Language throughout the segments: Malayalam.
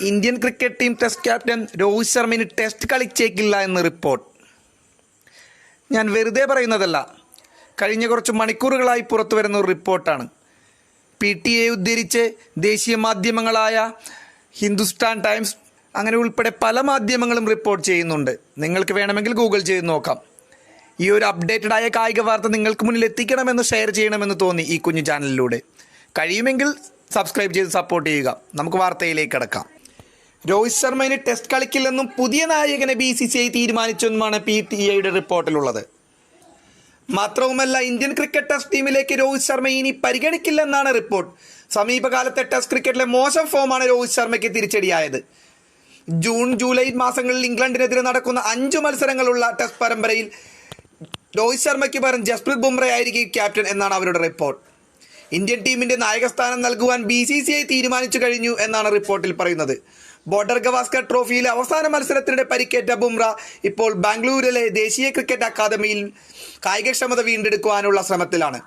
Indian cricket team test captain Rohit ശർമ്മന് test കളിച്ചേക്കില്ല എന്ന് റിപ്പോർട്ട്. ഞാൻ വെറുതെ പറയുന്നതല്ല. കഴിഞ്ഞ കുറച്ച് മണിക്കൂറുകളായി പുറത്തു വരുന്ന ഒരു റിപ്പോർട്ടാണ്. പി ടി എ ഉദ്ധരിച്ച് ദേശീയ മാധ്യമങ്ങളായ ഹിന്ദുസ്ഥാൻ ടൈംസ് അങ്ങനെ ഉൾപ്പെടെ പല മാധ്യമങ്ങളും റിപ്പോർട്ട് ചെയ്യുന്നുണ്ട്. നിങ്ങൾക്ക് വേണമെങ്കിൽ ഗൂഗിൾ ചെയ്ത് നോക്കാം. ഈ ഒരു അപ്ഡേറ്റഡ് ആയ കായിക വാർത്ത നിങ്ങൾക്ക് മുന്നിൽ എത്തിക്കണമെന്ന് ഷെയർ ചെയ്യണമെന്ന് തോന്നി ഈ കുഞ്ഞു ചാനലിലൂടെ കഴിയുമെങ്കിൽ സബ്സ്ക്രൈബ് ചെയ്ത് സപ്പോർട്ട് ചെയ്യുക. നമുക്ക് വാർത്തയിലേക്ക് കിടക്കാം. രോഹിത് ശർമ്മയിന് ടെസ്റ്റ് കളിക്കില്ലെന്നും പുതിയ നായകനെ ബി സി സി ഐ തീരുമാനിച്ചെന്നുമാണ് പി ടി ഐയുടെ റിപ്പോർട്ടിലുള്ളത്. മാത്രവുമല്ല ഇന്ത്യൻ ക്രിക്കറ്റ് ടെസ്റ്റ് ടീമിലേക്ക് രോഹിത് ശർമ്മ ഇനി പരിഗണിക്കില്ലെന്നാണ് റിപ്പോർട്ട്. സമീപകാലത്തെ ടെസ്റ്റ് ക്രിക്കറ്റിലെ മോശം ഫോമാണ് രോഹിത് ശർമ്മയ്ക്ക് തിരിച്ചടിയായത്. ജൂൺ ജൂലൈ മാസങ്ങളിൽ ഇംഗ്ലണ്ടിനെതിരെ നടക്കുന്ന അഞ്ച് മത്സരങ്ങളുള്ള ടെസ്റ്റ് പരമ്പരയിൽ രോഹിത് ശർമ്മയ്ക്ക് പകരം ജസ്പ്രീത് ബുംറ ആയിരിക്കും ക്യാപ്റ്റൻ എന്നാണ് അവരുടെ റിപ്പോർട്ട്. ഇന്ത്യൻ ടീമിന്റെ നായകസ്ഥാനം നൽകുവാൻ ബി സി സി ഐ തീരുമാനിച്ചു കഴിഞ്ഞു എന്നാണ് റിപ്പോർട്ടിൽ പറയുന്നത്. ബോർഡർ ഗവാസ്കർ ട്രോഫിയിലെ അവസാന മത്സരത്തിനിടെ പരിക്കേറ്റ ബുംറ ഇപ്പോൾ ബാംഗ്ലൂരിലെ ദേശീയ ക്രിക്കറ്റ് അക്കാദമിയിൽ കായികക്ഷമത വീണ്ടെടുക്കുവാനുള്ള ശ്രമത്തിലാണ്.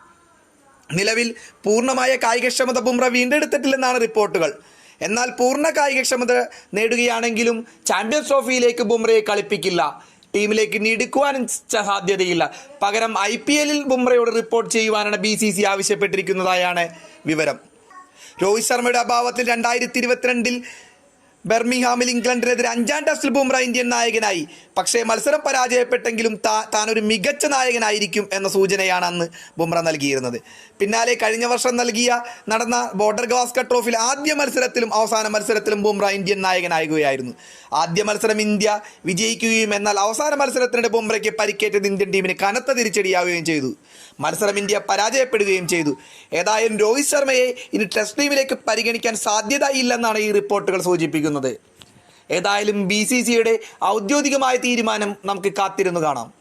നിലവിൽ പൂർണമായ കായികക്ഷമത ബുംറ വീണ്ടെടുത്തിട്ടില്ലെന്നാണ് റിപ്പോർട്ടുകൾ. എന്നാൽ പൂർണ കായികക്ഷമത നേടുകയാണെങ്കിലും ചാമ്പ്യൻസ് ട്രോഫിയിലേക്ക് ബുംറയെ കളിപ്പിക്കില്ല. ടീമിലേക്ക് നീടുക്കുവാനും സാധ്യതയില്ല. പകരം ഐ പി എല്ലിൽ ബുംറയോട് റിപ്പോർട്ട് ചെയ്യുവാനാണ് ബി സി സി ആവശ്യപ്പെട്ടിരിക്കുന്നതായാണ് വിവരം. രോഹിത് ശർമ്മയുടെ അഭാവത്തിൽ രണ്ടായിരത്തി ഇരുപത്തിരണ്ടിൽ ബെർമിംഗ്ഹാമിൽ ഇംഗ്ലണ്ടിനെതിരെ അഞ്ചാം ടെസ്റ്റിൽ ബുംറ ഇന്ത്യൻ നായകനായി. പക്ഷേ മത്സരം പരാജയപ്പെട്ടെങ്കിലും താ താൻ ഒരു മികച്ച നായകനായിരിക്കും എന്ന സൂചനയാണ് അന്ന് ബുംറ നൽകിയിരുന്നത്. പിന്നാലെ കഴിഞ്ഞ വർഷം നൽകിയ നടന്ന ബോർഡർ ഗവാസ്കർ ട്രോഫിയിൽ ആദ്യ മത്സരത്തിലും അവസാന മത്സരത്തിലും ബുംറ ഇന്ത്യൻ നായകനാകുകയായിരുന്നു. ആദ്യ മത്സരം ഇന്ത്യ വിജയിക്കുകയും എന്നാൽ അവസാന മത്സരത്തിനിടെ ബുംറയ്ക്ക് പരിക്കേറ്റത് ഇന്ത്യൻ ടീമിന് കനത്ത തിരിച്ചടിയാവുകയും ചെയ്തു. മത്സരം ഇന്ത്യ പരാജയപ്പെടുകയും ചെയ്തു. ഏതായാലും രോഹിത് ശർമ്മയെ ഇനി ടെസ്റ്റ് ടീമിലേക്ക് പരിഗണിക്കാൻ സാധ്യതയില്ലെന്നാണ് ഈ റിപ്പോർട്ടുകൾ സൂചിപ്പിക്കുന്നത്. ഏതായാലും ബി സി സിയുടെ ഔദ്യോഗികമായ തീരുമാനം നമുക്ക് കാത്തിരുന്നു കാണാം.